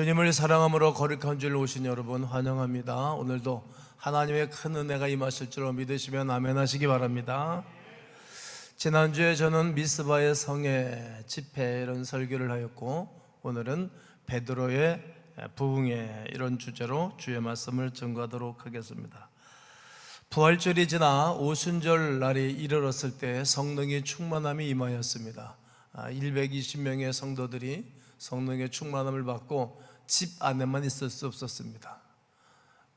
주님을 사랑함으로 거룩한 줄 오신 여러분 환영합니다. 오늘도 하나님의 큰 은혜가 임하실 줄 믿으시면 아멘 하시기 바랍니다. 지난주에 저는 미스바의 성에 집회 이런 설교를 하였고 오늘은 베드로의 부흥회 이런 주제로 주의 말씀을 전가하도록 하겠습니다. 부활절이 지나 오순절 날이 이르렀을 때 성령의 충만함이 임하였습니다. 120명의 성도들이 성령의 충만함을 받고 집 안에만 있을 수 없었습니다.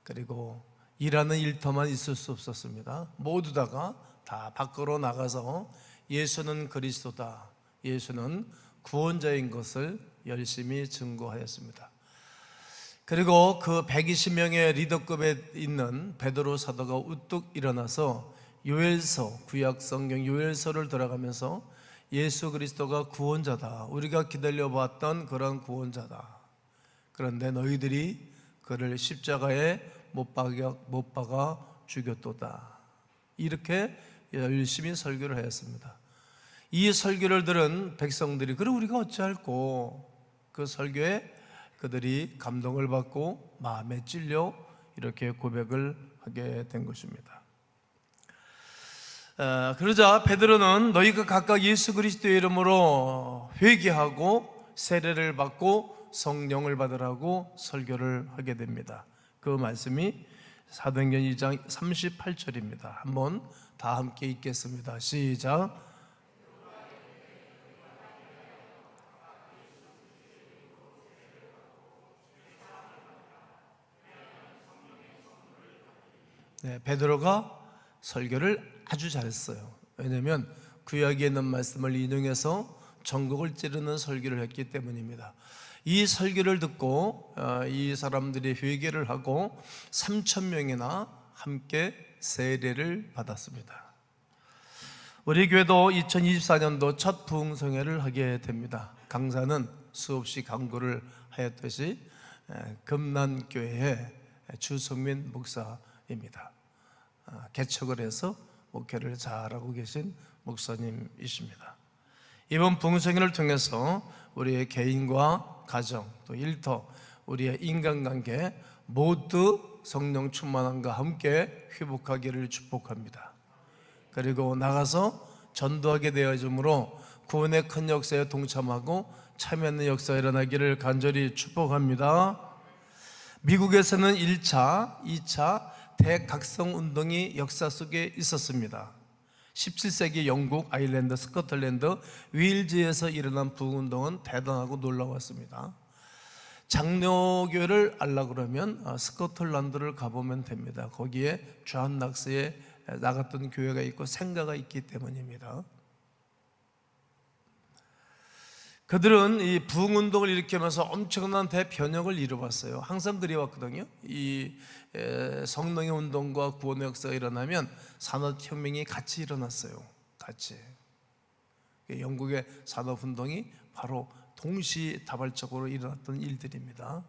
그리고 일하는 일터만 있을 수 없었습니다. 모두 다가 다 밖으로 나가서 예수는 그리스도다. 예수는 구원자인 것을 열심히 증거하였습니다. 그리고 그 120명의 리더급에 있는 베드로 사도가 우뚝 일어나서 요엘서 구약 성경 요엘서를 들어가면서 예수 그리스도가 구원자다. 우리가 기다려봤던 그런 구원자다. 그런데 너희들이 그를 십자가에 못 박아, 못 박아 죽였도다. 이렇게 열심히 설교를 하였습니다. 이 설교를 들은 백성들이 그래 우리가 어찌할꼬 그 설교에 그들이 감동을 받고 마음에 찔려 이렇게 고백을 하게 된 것입니다. 어, 그러자 베드로는 너희가 각각 예수 그리스도의 이름으로 회개하고 세례를 받고 성령을 받으라고 설교를 하게 됩니다. 그 말씀이 사도행전 2장 38절입니다. 한번 다 함께 읽겠습니다. 시작. 네, 베드로가 설교를 아주 잘했어요. 왜냐하면 구약에 있는 말씀을 인용해서 전국을 찌르는 설교를 했기 때문입니다. 이 설교를 듣고 어, 이 사람들이 회개를 하고 3천 명이나 함께 세례를 받았습니다. 우리 교회도 2024년도 첫 부흥성회를 하게 됩니다. 강사는 수없이 강구를 하였듯이 금난교회의 주성민 목사입니다. 아, 개척을 해서 목회를 잘하고 계신 목사님이십니다. 이번 부흥성회를 통해서 우리의 개인과 가정 또 일터 우리의 인간관계 모두 성령 충만함과 함께 회복하기를 축복합니다. 그리고 나가서 전도하게 되어짐으로 구원의 큰 역사에 동참하고 참여하는 역사가 일어나기를 간절히 축복합니다. 미국에서는 1차, 2차 대각성 운동이 역사 속에 있었습니다. 17세기 영국, 아일랜드, 스코틀랜드, 윌즈에서 일어난 부흥운동은 대단하고 놀라웠습니다. 장로교를 알라 그러면 어, 스코틀랜드를 가보면 됩니다. 거기에 존 낙스에 나갔던 교회가 있고 생가가 있기 때문입니다. 그들은 이 부흥 운동을 일으키면서 엄청난 대변혁을 이루었어요. 항상 그래왔거든요. 이 성령의 운동과 구원의 역사가 일어나면 산업혁명이 같이 일어났어요. 같이. 영국의 산업운동이 바로 동시다발적으로 일어났던 일들입니다.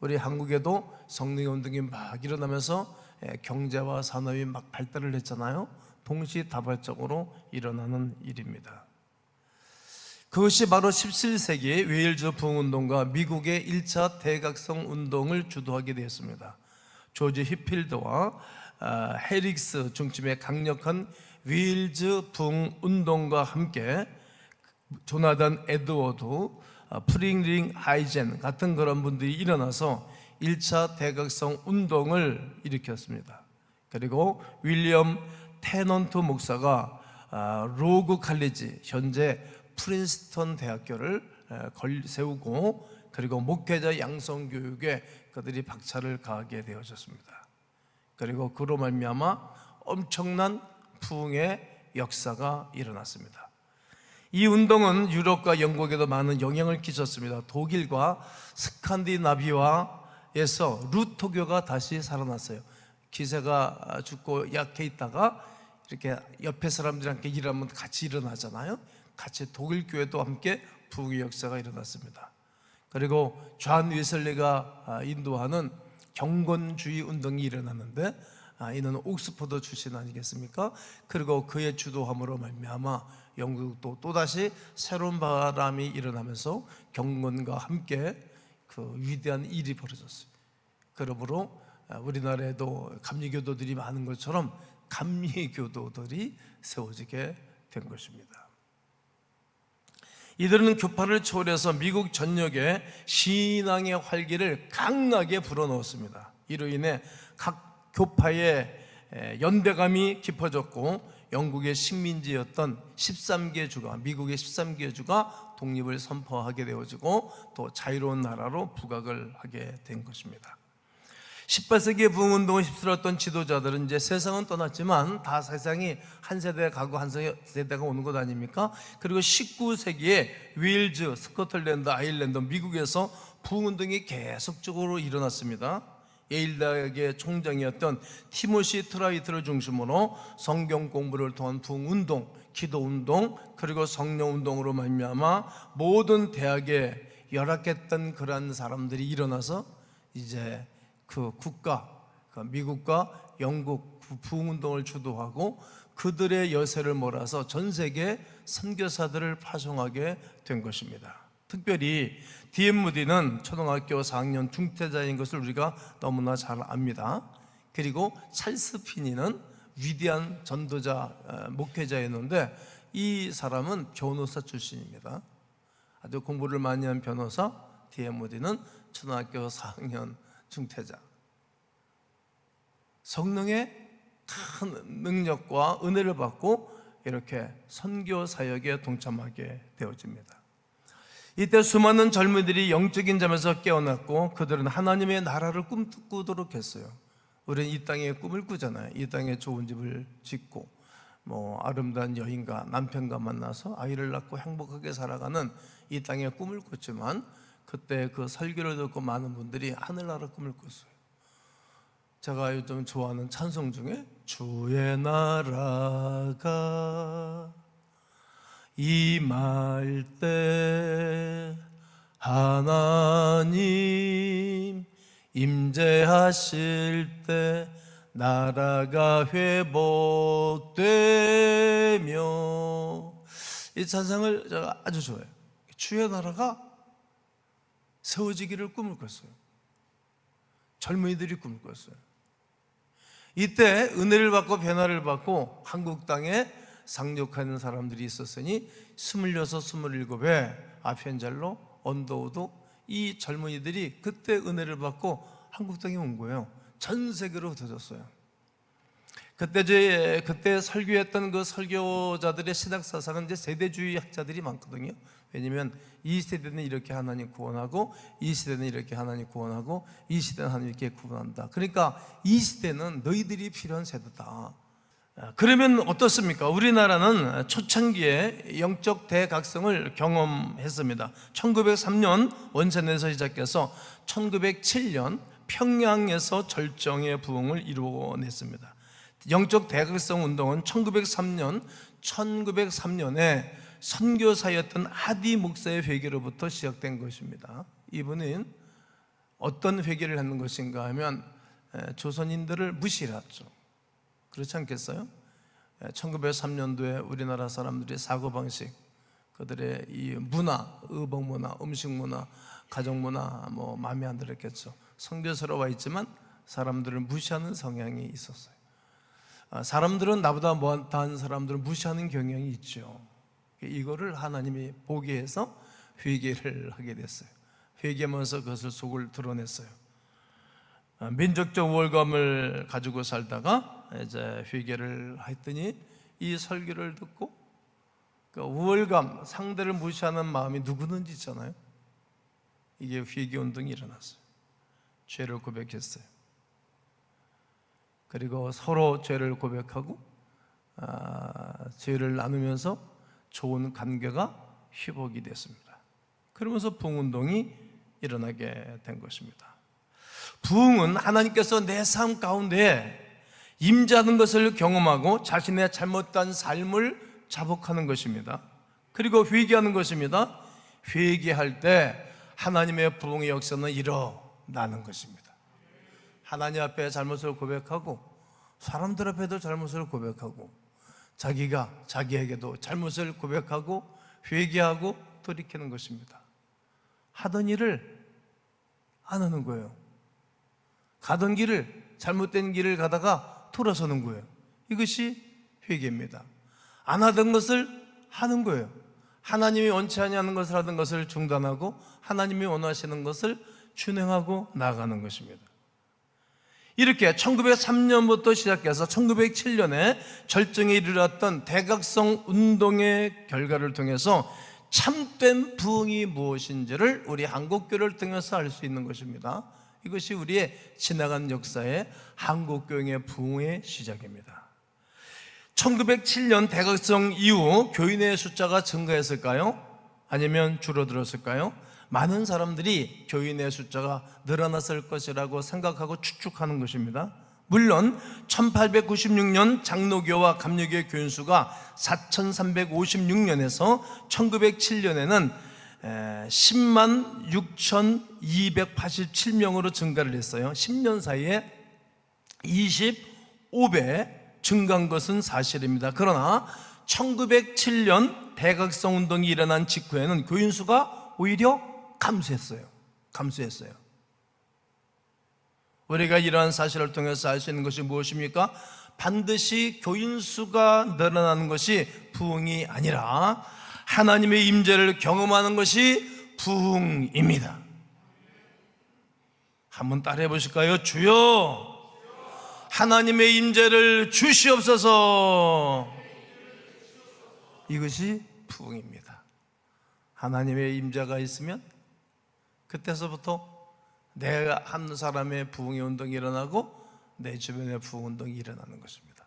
우리 한국에도 성령의 운동이 막 일어나면서 경제와 산업이 막 발달을 했잖아요. 동시다발적으로 일어나는 일입니다. 그것이 바로 17세기 웨일즈 부흥운동과 미국의 1차 대각성 운동을 주도하게 되었습니다. 조지 히필드와 아, 헤릭스 중심의 강력한 웨일즈 부흥운동과 함께 조나단 에드워드, 아, 프링링 하이젠 같은 그런 분들이 일어나서 1차 대각성 운동을 일으켰습니다. 그리고 윌리엄 테넌트 목사가 아, 로그 칼리지 현재 프린스턴 대학교를 세우고 그리고 목회자 양성 교육에 그들이 박차를 가하게 되어졌습니다. 그리고 그로 말미암아 엄청난 부흥의 역사가 일어났습니다. 이 운동은 유럽과 영국에도 많은 영향을 끼쳤습니다. 독일과 스칸디나비아에서 루터교가 다시 살아났어요. 기세가 죽고 약해 있다가 이렇게 옆에 사람들이 함께 일하면 같이 일어나잖아요. 같이 독일 교회도 함께 부흥의 역사가 일어났습니다. 그리고 존 웨슬리가 인도하는 경건주의 운동이 일어났는데 아, 이는 옥스퍼드 출신 아니겠습니까? 그리고 그의 주도함으로 말미암아 영국도 또다시 새로운 바람이 일어나면서 경건과 함께 그그 위대한 일이 벌어졌어요. 그러므로 우리나라에도 감리교도들이 많은 것처럼 감리교도들이 세워지게 된 것입니다. 이들은 교파를 초월해서 미국 전역에 신앙의 활기를 강하게 불어넣었습니다. 이로 인해 각 교파의 연대감이 깊어졌고 영국의 식민지였던 13개 주가 미국의 13개 주가 독립을 선포하게 되어지고 또 자유로운 나라로 부각을 하게 된 것입니다. 18세기의 부흥운동을 휩쓸었던 지도자들은 이제 세상은 떠났지만 다 세상이 한 세대 가고 한 세대가 오는 것 아닙니까? 그리고 19세기에 윌즈, 스코틀랜드, 아일랜드, 미국에서 부흥운동이 계속적으로 일어났습니다. 예일대학의 총장이었던 티모시 트라이트를 중심으로 성경 공부를 통한 부흥운동, 기도운동, 그리고 성령운동으로 말미암아 모든 대학에 열악했던 그러한 사람들이 일어나서 이제 그 국가, 그 미국과 영국 부흥운동을 주도하고 그들의 여세를 몰아서 전 세계 선교사들을 파송하게 된 것입니다. 특별히 디엠 무디는 초등학교 4학년 중퇴자인 것을 우리가 너무나 잘 압니다. 그리고 찰스 피니는 위대한 전도자 어, 목회자였는데 이 사람은 변호사 출신입니다. 아주 공부를 많이 한 변호사 디엠 무디는 초등학교 4학년 중퇴자. 성령의 큰 능력과 은혜를 받고 이렇게 선교 사역에 동참하게 되어집니다. 이때 수많은 젊은이들이 영적인 잠에서 깨어났고 그들은 하나님의 나라를 꿈꾸도록 했어요. 우리는 이 땅에 꿈을 꾸잖아요. 이 땅에 좋은 집을 짓고 뭐 아름다운 여인과 남편과 만나서 아이를 낳고 행복하게 살아가는 이 땅의 꿈을 꿨지만 그때 그 설교를 듣고 많은 분들이 하늘나라 꿈을 꿨어요. 제가 요즘 좋아하는 찬송 중에 주의 나라가 임할 때 하나님 임재하실 때 나라가 회복되며 이 찬상을 제가 아주 좋아해요. 주의 나라가 세워지기를 꿈을 꿨어요. 젊은이들이 꿈을 꿨어요. 이때 은혜를 받고 변화를 받고 한국 땅에 상륙하는 사람들이 있었으니 26, 27에 아펜젤로, 언더우도 이 젊은이들이 그때 은혜를 받고 한국 땅에 온 거예요. 전 세계로 흩어졌어요. 그때 제 그때 설교했던 그 설교자들의 신학 사상은 이제 세대주의 학자들이 많거든요. 왜냐면 이 세대는 이렇게 하나님 구원하고 이 시대는 이렇게 하나님 구원하고 이 시대는 하나님 이렇게 구원한다. 그러니까 이 시대는 너희들이 필요한 세대다. 그러면 어떻습니까? 우리나라는 초창기에 영적 대각성을 경험했습니다. 1903년 원산에서 시작해서 1907년 평양에서 절정의 부흥을 이루어냈습니다. 영적 대각성 운동은 1903년 1903년에 선교사였던 하디 목사의 회개로부터 시작된 것입니다. 이분은 어떤 회개를 하는 것인가 하면 조선인들을 무시했죠. 그렇지 않겠어요? 1903년도에 우리나라 사람들의 사고 방식, 그들의 이 문화, 의복 문화, 음식 문화, 가정 문화 뭐 마음에 안 들었겠죠. 성교서로 와 있지만 사람들을 무시하는 성향이 있었어요. 아, 사람들은 나보다 못한 사람들을 무시하는 경향이 있죠. 이거를 하나님이 보게 해서 회개를 하게 됐어요. 회개하면서 그것을 속을 드러냈어요. 아, 민족적 우월감을 가지고 살다가 이제 회개를 했더니 이 설교를 듣고 그 우월감, 상대를 무시하는 마음이 누구든지 있잖아요. 이게 회개 운동이 일어났어요. 죄를 고백했어요. 그리고 서로 죄를 고백하고 아, 죄를 나누면서 좋은 관계가 회복이 됐습니다. 그러면서 부흥운동이 일어나게 된 것입니다. 부흥은 하나님께서 내 삶 가운데 임자는 것을 경험하고 자신의 잘못된 삶을 자복하는 것입니다. 그리고 회개하는 것입니다. 회개할 때 하나님의 부흥의 역사는 일어나는 것입니다. 하나님 앞에 잘못을 고백하고 사람들 앞에도 잘못을 고백하고 자기가 자기에게도 잘못을 고백하고 회개하고 돌이키는 것입니다. 하던 일을 안 하는 거예요. 가던 길을 잘못된 길을 가다가 돌아서는 거예요. 이것이 회개입니다. 안 하던 것을 하는 거예요. 하나님이 원치 아니하는 것을 하던 것을 중단하고 하나님이 원하시는 것을 준행하고 나가는 것입니다. 이렇게 1903년부터 시작해서 1907년에 절정에 이르렀던 대각성 운동의 결과를 통해서 참된 부흥이 무엇인지를 우리 한국교를 통해서 알 수 있는 것입니다. 이것이 우리의 지나간 역사의 한국교회의 부흥의 시작입니다. 1907년 대각성 이후 교인의 숫자가 증가했을까요? 아니면 줄어들었을까요? 많은 사람들이 교인의 숫자가 늘어났을 것이라고 생각하고 추측하는 것입니다. 물론 1896년 장로교와 감리교 교인 수가 4356년에서 1907년에는 10만 6,287명으로 증가를 했어요. 10년 사이에 25배 증가한 것은 사실입니다. 그러나 1907년 대각성 운동이 일어난 직후에는 교인 수가 오히려 감소했어요. 감소했어요. 우리가 이러한 사실을 통해서 알 수 있는 것이 무엇입니까? 반드시 교인 수가 늘어나는 것이 부흥이 아니라 하나님의 임재를 경험하는 것이 부흥입니다. 한번 따라해 보실까요? 주여 하나님의 임재를 주시옵소서. 이것이 부흥입니다. 하나님의 임재가 있으면 그때서부터 내가 한 사람의 부흥의 운동이 일어나고 내 주변의 부흥 운동이 일어나는 것입니다.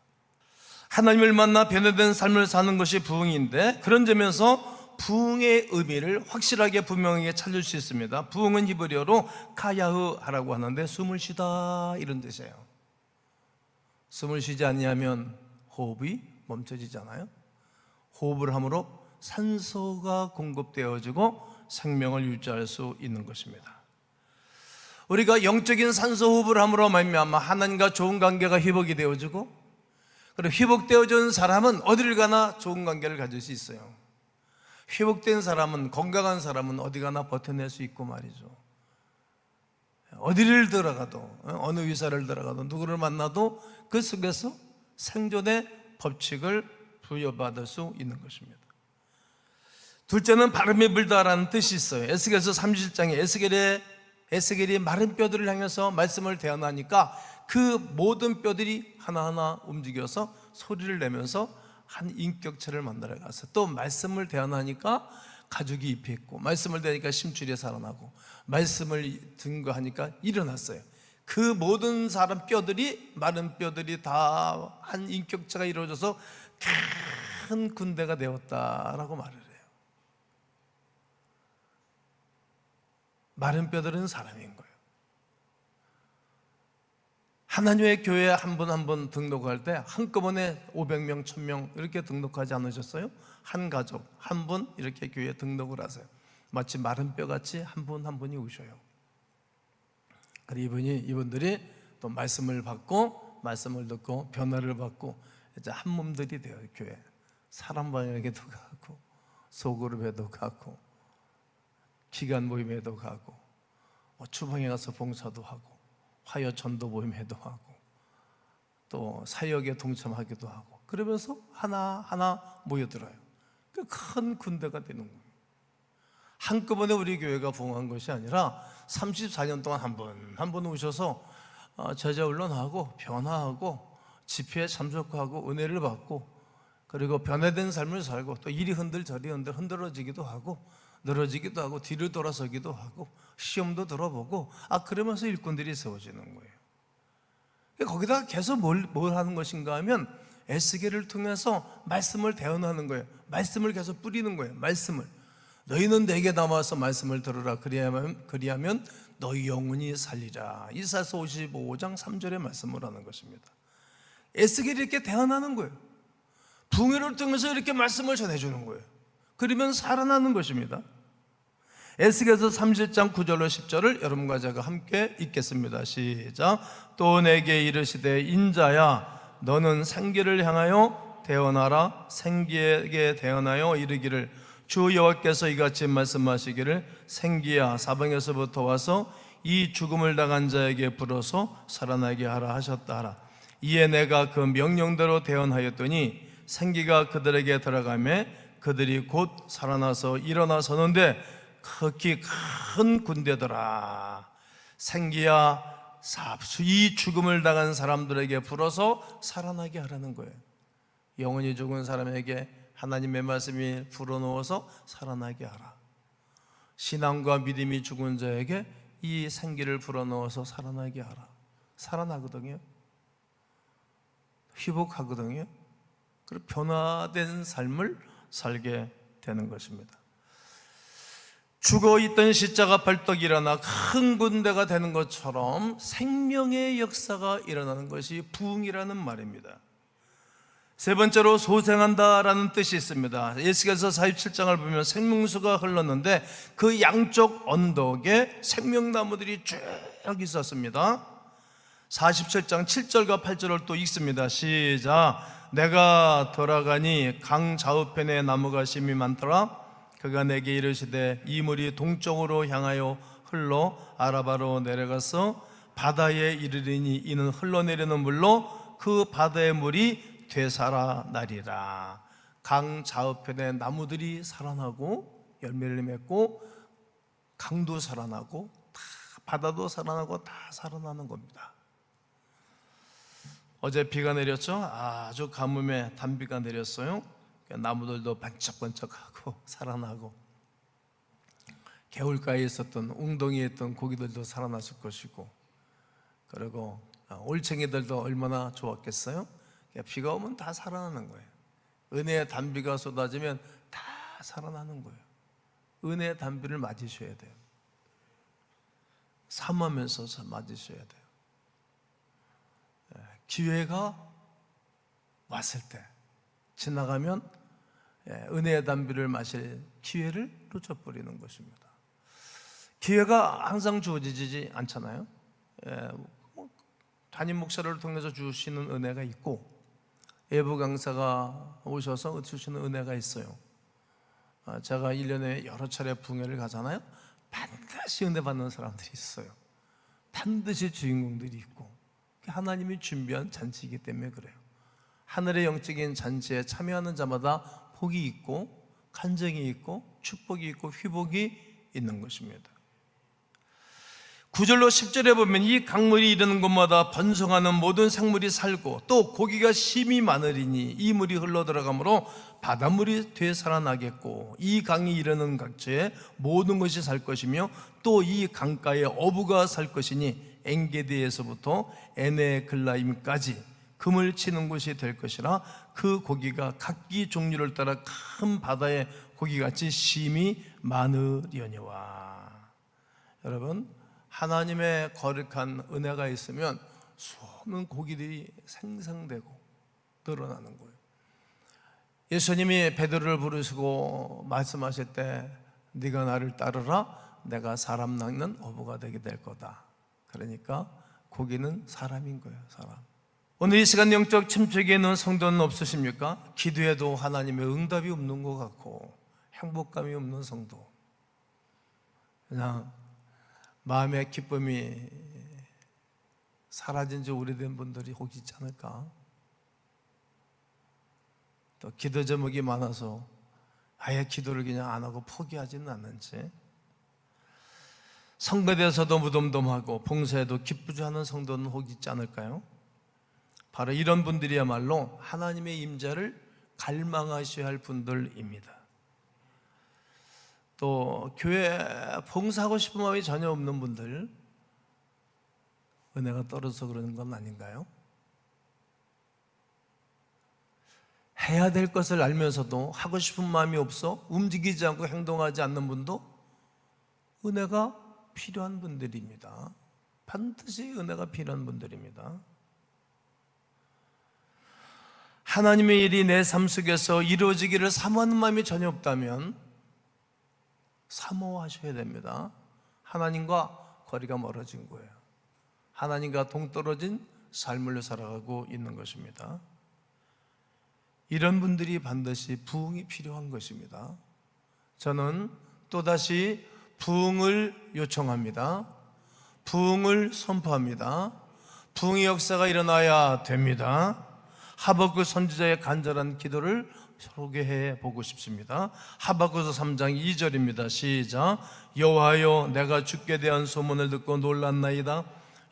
하나님을 만나 변화된 삶을 사는 것이 부흥인데 그런 점에서 부흥의 의미를 확실하게 분명하게 찾을 수 있습니다. 부흥은 히브리어로 카야흐라고 하는데 숨을 쉬다 이런 뜻이에요. 숨을 쉬지 않냐면 호흡이 멈춰지잖아요. 호흡을 함으로 산소가 공급되어지고 생명을 유지할 수 있는 것입니다. 우리가 영적인 산소 호흡을 함으로 말미암아 하나님과 좋은 관계가 회복이 되어지고 그리고 회복되어진 사람은 어디를 가나 좋은 관계를 가질 수 있어요. 회복된 사람은 건강한 사람은 어디 가나 버텨낼 수 있고 말이죠. 어디를 들어가도 어느 위사를 들어가도 누구를 만나도 그 속에서 생존의 법칙을 부여받을 수 있는 것입니다. 둘째는 바람이 불다라는 뜻이 있어요. 에스겔서 37장에 에스겔의 에스겔이 마른 뼈들을 향해서 말씀을 대언하니까 그 모든 뼈들이 하나하나 움직여서 소리를 내면서 한 인격체를 만들어 가서 또 말씀을 대언하니까 가죽이 잎이 있고 말씀을 대니까 심줄이 살아나고 말씀을 증거하니까 일어났어요. 그 모든 사람 뼈들이 마른 뼈들이 다 한 인격체가 이루어져서 큰 군대가 되었다라고 말을 해요. 마른 뼈들은 사람인 거예요. 하나님의 교회 한 분 한 분 등록할 때 한꺼번에 500명, 1000명 이렇게 등록하지 않으셨어요? 한 가족, 한 분 이렇게 교회에 등록을 하세요. 마치 마른 뼈같이 한 분 한 분이 오셔요. 그리고 이분이 이분들이 또 말씀을 받고 말씀을 듣고 변화를 받고 이제 한 몸들이 돼요 교회. 사람 방에게도 가고 소그룹에도 가고 기간 모임에도 가고 뭐 주방에 가서 봉사도 하고 화요 전도 모임에도 하고 또 사역에 동참하기도 하고 그러면서 하나 하나 모여들어요. 그큰 군대가 되는 거예요. 한꺼번에 우리 교회가 부흥한 것이 아니라 34년 동안 한 번 한 번 오셔서 어, 제자 훈련하고 변화하고 집회에 참석하고 은혜를 받고 그리고 변화된 삶을 살고 또 이리 흔들 저리 흔들 흔들어지기도 하고 늘어지기도 하고 뒤를 돌아서기도 하고 시험도 들어보고 아 그러면서 일꾼들이 세워지는 거예요. 거기다 계속 뭘, 뭘 하는 것인가 하면 에스겔을 통해서 말씀을 대언하는 거예요. 말씀을 계속 뿌리는 거예요. 말씀을 너희는 내게 남아서 말씀을 들으라 그리하면 그리하면 너희 영혼이 살리라. 이사서 55장 3절의 말씀을 하는 것입니다. 에스겔이 이렇게 대언하는 거예요. 붕해를 통해서 이렇게 말씀을 전해주는 거예요. 그러면 살아나는 것입니다. 에스겔서 37장 9절로 10절을 여러분과 제가 함께 읽겠습니다. 시작. 또 내게 이르시되 인자야 너는 생기를 향하여 대언하라 생기에게 대언하여 이르기를 주 여호와께서 이같이 말씀하시기를 생기야 사방에서부터 와서 이 죽음을 당한 자에게 불어서 살아나게 하라 하셨다 하라. 이에 내가 그 명령대로 대언하였더니 생기가 그들에게 들어가매 그들이 곧 살아나서 일어나 서는데 극히 큰 군대더라. 생기야 삽수 이 죽음을 당한 사람들에게 불어서 살아나게 하라는 거예요. 영원히 죽은 사람에게 하나님의 말씀이 불어넣어서 살아나게 하라. 신앙과 믿음이 죽은 자에게 이 생기를 불어넣어서 살아나게 하라. 살아나거든요. 회복하거든요. 그리고 변화된 삶을 살게 되는 것입니다. 죽어 있던 십자가 벌떡 일어나 큰 군대가 되는 것처럼 생명의 역사가 일어나는 것이 부흥이라는 말입니다. 세 번째로 소생한다라는 뜻이 있습니다. 예수께서 47장을 보면 생명수가 흘렀는데 그 양쪽 언덕에 생명나무들이 쭉 있었습니다. 47장 7절과 8절을 또 읽습니다. 시작. 내가 돌아가니 강 좌우편에 나무가 심이 많더라. 그가 내게 이르시되 이 물이 동쪽으로 향하여 흘러 아라바로 내려가서 바다에 이르리니 이는 흘러내리는 물로 그 바다의 물이 되살아 나리라. 강 좌우편에 나무들이 살아나고 열매를 맺고 강도 살아나고 다 바다도 살아나고 다 살아나는 겁니다. 어제 비가 내렸죠? 아주 가뭄에 단비가 내렸어요. 나무들도 반짝반짝하고 살아나고 개울가에 있었던 웅덩이에 있던 고기들도 살아났을 것이고 그리고 올챙이들도 얼마나 좋았겠어요? 비가 오면 다 살아나는 거예요. 은혜의 단비가 쏟아지면 다 살아나는 거예요. 은혜의 단비를 맞으셔야 돼요. 삼하면서 맞으셔야 돼요. 예, 기회가 왔을 때 지나가면 예, 은혜의 단비를 마실 기회를 놓쳐버리는 것입니다. 기회가 항상 주어지지 않잖아요. 예, 뭐, 담임 목사를 통해서 주시는 은혜가 있고 예부 강사가 오셔서 주시는 은혜가 있어요. 아, 제가 1년에 여러 차례 붕회를 가잖아요. 반드시 은혜 받는 사람들이 있어요. 반드시 주인공들이 있고 하나님이 준비한 잔치이기 때문에 그래요. 하늘의 영적인 잔치에 참여하는 자마다 복이 있고 간증이 있고 축복이 있고 회복이 있는 것입니다. 9절로 10절에 보면 이 강물이 이르는 곳마다 번성하는 모든 생물이 살고 또 고기가 심이 많으리니 이 물이 흘러 들어가므로 바닷물이 되살아나겠고 이 강이 이르는 각지에 모든 것이 살 것이며 또 이 강가에 어부가 살 것이니 엥게디에서부터 에네글라임까지 금을 치는 곳이 될 것이라 그 고기가 각기 종류를 따라 큰 바다의 고기같이 심이 많으려니와 여러분 하나님의 거룩한 은혜가 있으면 수많은 고기들이 생성되고 늘어나는 거예요. 예수님이 베드로를 부르시고 말씀하실 때 네가 나를 따르라 내가 사람 낚는 어부가 되게 될 거다. 그러니까 고기는 사람인 거예요, 사람. 오늘 이 시간 영적 침체기에 있는 성도는 없으십니까? 기도해도 하나님의 응답이 없는 것 같고 행복감이 없는 성도. 그냥 마음의 기쁨이 사라진 지 오래된 분들이 혹 있지 않을까? 또 기도 제목이 많아서 아예 기도를 그냥 안 하고 포기하지는 않는지 성가대에서도 무덤덤하고 봉사에도 기쁘지 않은 성도는 혹 있지 않을까요? 바로 이런 분들이야말로 하나님의 임자를 갈망하셔야 할 분들입니다. 또 교회 봉사하고 싶은 마음이 전혀 없는 분들 은혜가 떨어져서 그러는 건 아닌가요? 해야 될 것을 알면서도 하고 싶은 마음이 없어 움직이지 않고 행동하지 않는 분도 은혜가 필요한 분들입니다. 반드시 은혜가 필요한 분들입니다. 하나님의 일이 내 삶 속에서 이루어지기를 사모하는 마음이 전혀 없다면 사모하셔야 됩니다. 하나님과 거리가 멀어진 거예요. 하나님과 동떨어진 삶을 살아가고 있는 것입니다. 이런 분들이 반드시 부흥이 필요한 것입니다. 저는 또다시 부흥을 요청합니다. 부흥을 선포합니다. 부흥의 역사가 일어나야 됩니다. 하박국 선지자의 간절한 기도를 소개해 보고 싶습니다. 하박국서 3장 2절입니다. 시작. 여호와여 내가 주께 대한 소문을 듣고 놀랐나이다.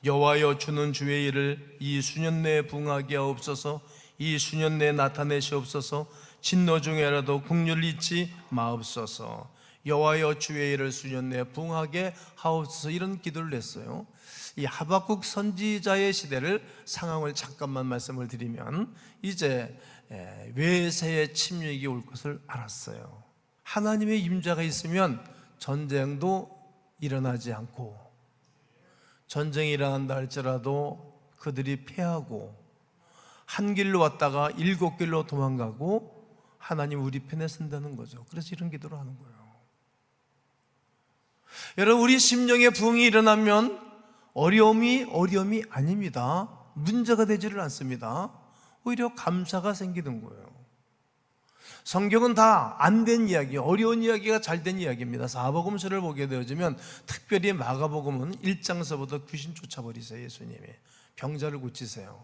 여호와여 주는 주의 일을 이 수년 내에 부응하게 하옵소서. 이 수년 내에 나타내시옵소서. 진노 중에라도 국률 잊지 마옵소서. 여호와여 주의 일을 수년 내에 부응하게 하옵소서. 이런 기도를 냈어요. 이 하박국 선지자의 시대를 상황을 잠깐만 말씀을 드리면 이제 에, 외세의 침략이 올 것을 알았어요. 하나님의 임자가 있으면 전쟁도 일어나지 않고 전쟁이 일어난다 할지라도 그들이 패하고 한 길로 왔다가 일곱 길로 도망가고 하나님 우리 편에 선다는 거죠. 그래서 이런 기도를 하는 거예요. 여러분 우리 심령의 부흥이 일어나면 어려움이 어려움이 아닙니다. 문제가 되지를 않습니다. 오히려 감사가 생기는 거예요. 성경은 다 안 된 이야기, 어려운 이야기가 잘 된 이야기입니다. 사복음서를 보게 되어지면 특별히 마가복음은 1장서부터 귀신 쫓아버리세요, 예수님이. 병자를 고치세요.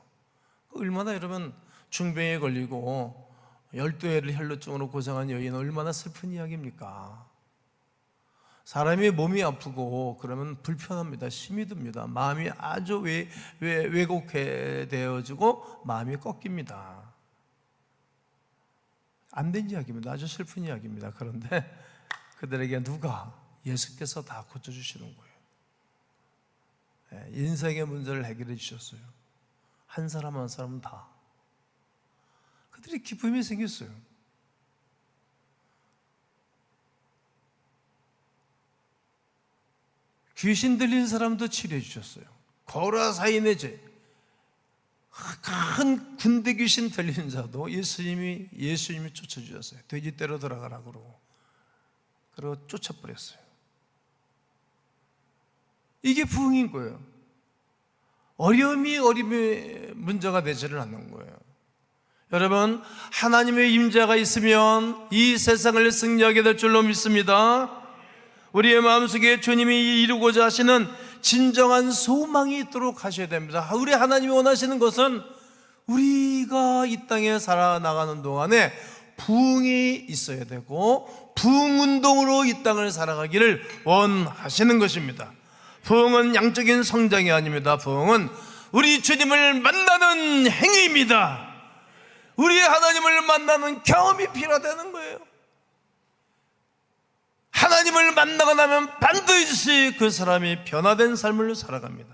얼마나 여러분 중병에 걸리고 열두 해를 혈루증으로 고생한 여인은 얼마나 슬픈 이야기입니까? 사람이 몸이 아프고 그러면 불편합니다. 힘이 듭니다. 마음이 아주 왜, 왜, 왜곡해 되어지고 마음이 꺾입니다. 안 된 이야기입니다. 아주 슬픈 이야기입니다. 그런데 그들에게 누가 예수께서 다 고쳐주시는 거예요. 예, 인생의 문제를 해결해 주셨어요. 한 사람 한 사람 다. 그들이 기쁨이 생겼어요. 귀신 들린 사람도 치료해 주셨어요. 거라사인의 죄. 큰 군대 귀신 들린 자도 예수님이 예수님이 쫓아 주셨어요. 돼지 떼로 들어가라 그러고 그리고 쫓아 버렸어요. 이게 부흥인 거예요. 어려움이 어림의 문제가 되지를 않는 거예요. 여러분 하나님의 임자가 있으면 이 세상을 승리하게 될 줄로 믿습니다. 우리의 마음속에 주님이 이루고자 하시는 진정한 소망이 있도록 하셔야 됩니다. 우리 하나님이 원하시는 것은 우리가 이 땅에 살아나가는 동안에 부흥이 있어야 되고 부흥 운동으로 이 땅을 살아가기를 원하시는 것입니다. 부흥은 양적인 성장이 아닙니다. 부흥은 우리 주님을 만나는 행위입니다. 우리 하나님을 만나는 경험이 필요하다는 거예요. 하나님을 만나고 나면 반드시 그 사람이 변화된 삶을 살아갑니다.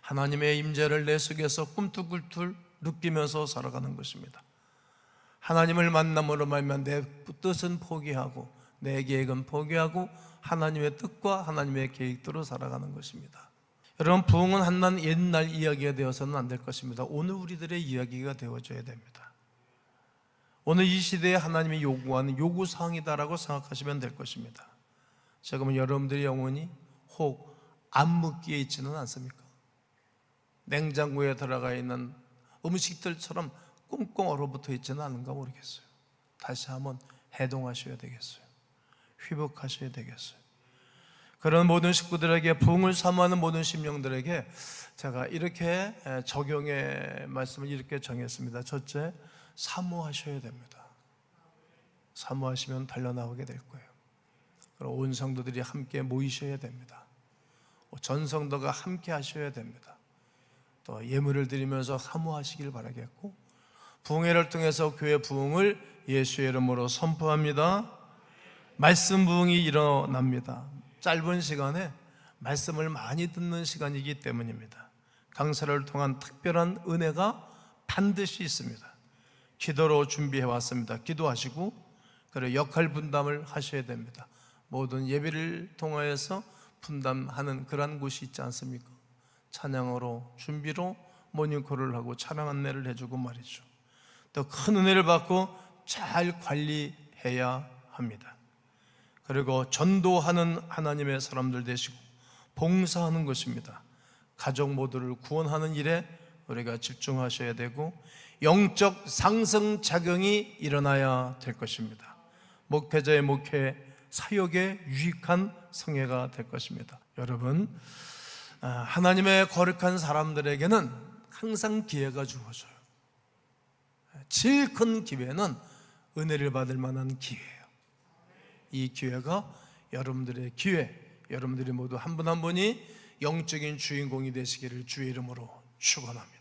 하나님의 임재를 내 속에서 꿈틀꿈틀 느끼면서 살아가는 것입니다. 하나님을 만남으로 말면 내 뜻은 포기하고 내 계획은 포기하고 하나님의 뜻과 하나님의 계획대로 살아가는 것입니다. 여러분 부흥은 한난 옛날 이야기가 되어서는 안 될 것입니다. 오늘 우리들의 이야기가 되어줘야 됩니다. 오늘 이 시대에 하나님이 요구하는 요구 사항이다라고 생각하시면 될 것입니다. 지금은 여러분들의 영혼이 혹 암흑기에 있지는 않습니까? 냉장고에 들어가 있는 음식들처럼 꽁꽁 얼어붙어 있지는 않은가 모르겠어요. 다시 한번 해동하셔야 되겠어요. 회복하셔야 되겠어요. 그런 모든 식구들에게 부흥을 사모하는 모든 심령들에게 제가 이렇게 적용의 말씀을 이렇게 정했습니다. 첫째, 사모하셔야 됩니다. 사모하시면 달려나오게 될 거예요. 그럼 온 성도들이 함께 모이셔야 됩니다. 전 성도가 함께 하셔야 됩니다. 또 예물을 드리면서 사모하시길 바라겠고 부흥회를 통해서 교회 부흥을 예수의 이름으로 선포합니다. 말씀 부흥이 일어납니다. 짧은 시간에 말씀을 많이 듣는 시간이기 때문입니다. 강사를 통한 특별한 은혜가 반드시 있습니다. 기도로 준비해 왔습니다. 기도하시고 그리고 역할 분담을 하셔야 됩니다. 모든 예배를 통하여서 분담하는 그러한 곳이 있지 않습니까? 찬양으로 준비로 모닝콜을 하고 찬양 안내를 해주고 말이죠. 또큰 은혜를 받고 잘 관리해야 합니다. 그리고 전도하는 하나님의 사람들 되시고 봉사하는 것입니다. 가족 모두를 구원하는 일에 우리가 집중하셔야 되고 영적 상승 작용이 일어나야 될 것입니다. 목회자의 목회 사역에 유익한 성회가 될 것입니다. 여러분 아, 하나님의 거룩한 사람들에게는 항상 기회가 주어져요. 제일 큰 기회는 은혜를 받을 만한 기회예요. 이 기회가 여러분들의 기회, 여러분들이 모두 한 분한 분이 영적인 주인공이 되시기를 주의 이름으로 축원합니다.